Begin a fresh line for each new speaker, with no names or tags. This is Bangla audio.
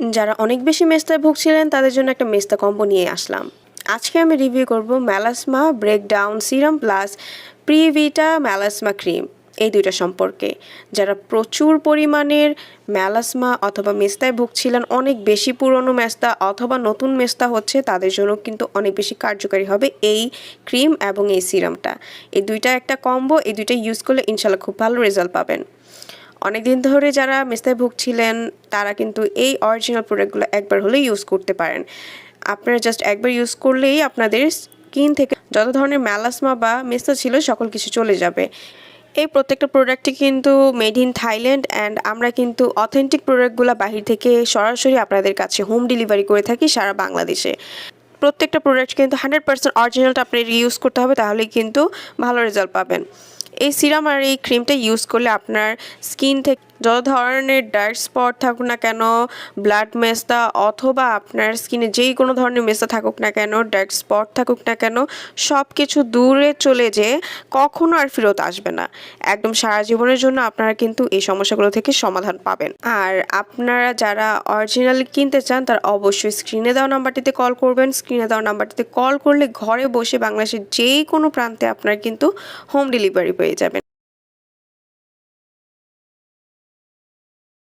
যারা অনেক বেশি মেস্তায় ভুগছিলেন, তাদের জন্য একটা মেস্তা কম্বো নিয়ে আসলাম। আজকে আমি রিভিউ করব ম্যালাসমা ব্রেকডাউন সিরাম প্লাস প্রিভিটা ম্যালাসমা ক্রিম এই দুইটা সম্পর্কে। যারা প্রচুর পরিমাণের ম্যালাসমা অথবা মেস্তায় ভুগছিলেন, অনেক বেশি পুরনো মেস্তা অথবা নতুন মেস্তা হচ্ছে, তাদের জন্য কিন্তু অনেক বেশি কার্যকারী হবে এই ক্রিম এবং এই সিরামটা এই দুইটা একটা কম্বো, এই দুইটা ইউজ করলে ইনশাল্লাহ খুব ভালো রেজাল্ট পাবেন। অনেকদিন ধরে যারা মেস্তায় ভুগছিলেন তারা কিন্তু এই অরিজিনাল প্রোডাক্টগুলো একবার হলেই ইউজ করতে পারেন। আপনারা জাস্ট একবার ইউজ করলেই আপনাদের স্কিন থেকে যত ধরনের ম্যালাসমা বা মেস্তা ছিল, সকল কিছু চলে যাবে। এই প্রত্যেকটা প্রোডাক্টই কিন্তু মেড ইন থাইল্যান্ড অ্যান্ড আমরা কিন্তু অথেন্টিক প্রোডাক্টগুলো বাহির থেকে সরাসরি আপনাদের কাছে হোম ডেলিভারি করে থাকি সারা বাংলাদেশে। প্রত্যেকটা প্রোডাক্ট কিন্তু হান্ড্রেড পার্সেন্ট অরিজিনালটা আপনার ইউজ করতে হবে, তাহলেই কিন্তু ভালো রেজাল্ট পাবেন। এই সিরাম আর এই ক্রিমটা ইউজ করলে আপনার স্কিন থেকে যত ধরনের ডার্ক স্পট থাকুক না কেন ব্লাড মেস্তা অথবা আপনার স্কিনে যেই কোনো ধরনের মেস্তা থাকুক না কেন ডার্ক স্পট থাকুক না কেন সব কিছু দূরে চলে যেয়ে কখনো আর ফেরত আসবে না। একদম সারা জীবনের জন্য আপনারা কিন্তু এই সমস্যাগুলো থেকে সমাধান পাবেন। আর আপনারা যারা অরিজিনাল কিনতে চান, তারা অবশ্যই স্ক্রিনে দেওয়া নাম্বারটিতে কল করবেন। স্ক্রিনে দেওয়া নাম্বারটিতে কল করলে ঘরে বসে বাংলাদেশের যেই কোনো প্রান্তে আপনারা কিন্তু হোম ডেলিভারি পেয়ে যাবেন।